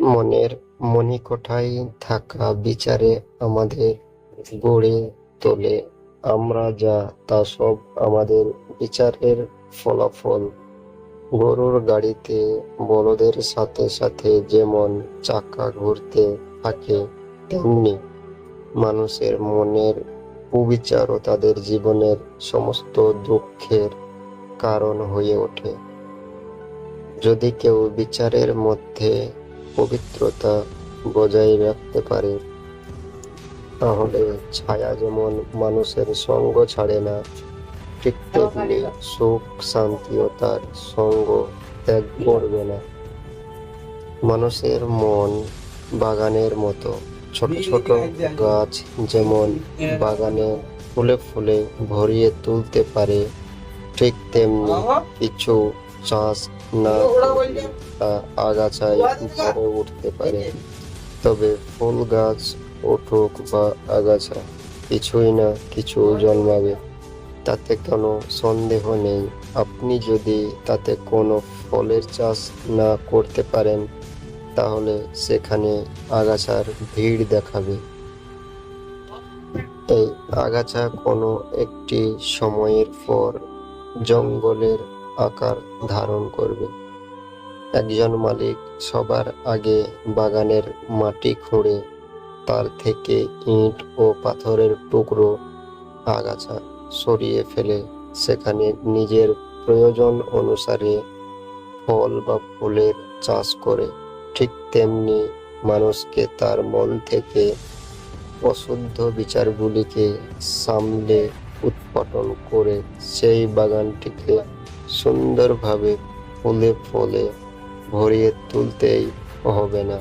মনের মণিকোঠায় থাকা বিচারে আমাদের গড়ে তোলে। আমরা যা, তা সব আমাদের বিচারের ফলাফল। গরুর গাড়িতে বলদের সাথে সাথে যেমন চাকা ঘুরতে থাকে, তেমনি মানুষের মনের কুবিচারও তাদের জীবনের সমস্ত দুঃখের কারণ হয়ে ওঠে। যদি কেউ বিচারের মধ্যে পবিত্রতা বজায় রাখতে পারে। তাহলে ছায়া যেমন মানুষের সঙ্গ ছাড়ে না, ঠিক তেমনি সুখ শান্তিও তার সঙ্গ ত্যাগ করবে না। মানুষের মন বাগানের মতো। ছোট ছোট গাছ যেমন বাগানে ফুলে ফুলে ভরিয়ে তুলতে পারে, ঠিক তেমনি কিছু চাষ না আগাছায় ভরে উঠতে পারে। তবে ফুল গাছ উঠুক বা আগাছা, কিছুই না কিছু জন্মাবে। তাতে কোনো সন্দেহ নেই। আপনি যদি তাতে কোনো ফলের চাষ না করতে পারেন, তাহলে সেখানে আগাছার ভিড় দেখাবে। এই আগাছা কোনো একটি সময়ের পর জঙ্গলের আকার ধারণ করবে। একজন মালিক সবার আগে বাগানের মাটি খুঁড়ে তার থেকে ইট ও পাথরের টুকরো, আগাছা সরিয়ে ফেলে। সেখানে নিজের প্রয়োজন অনুসারে ফল বা ফুলের চাষ করে। ঠিক তেমনি মানুষকে তার মন থেকে অশুদ্ধ বিচারগুলিকে সামলে উৎপাটন করে সেই বাগানটিকে সুন্দরভাবে ফুলে ফলে ভরিয়ে তুলতেই হবে না।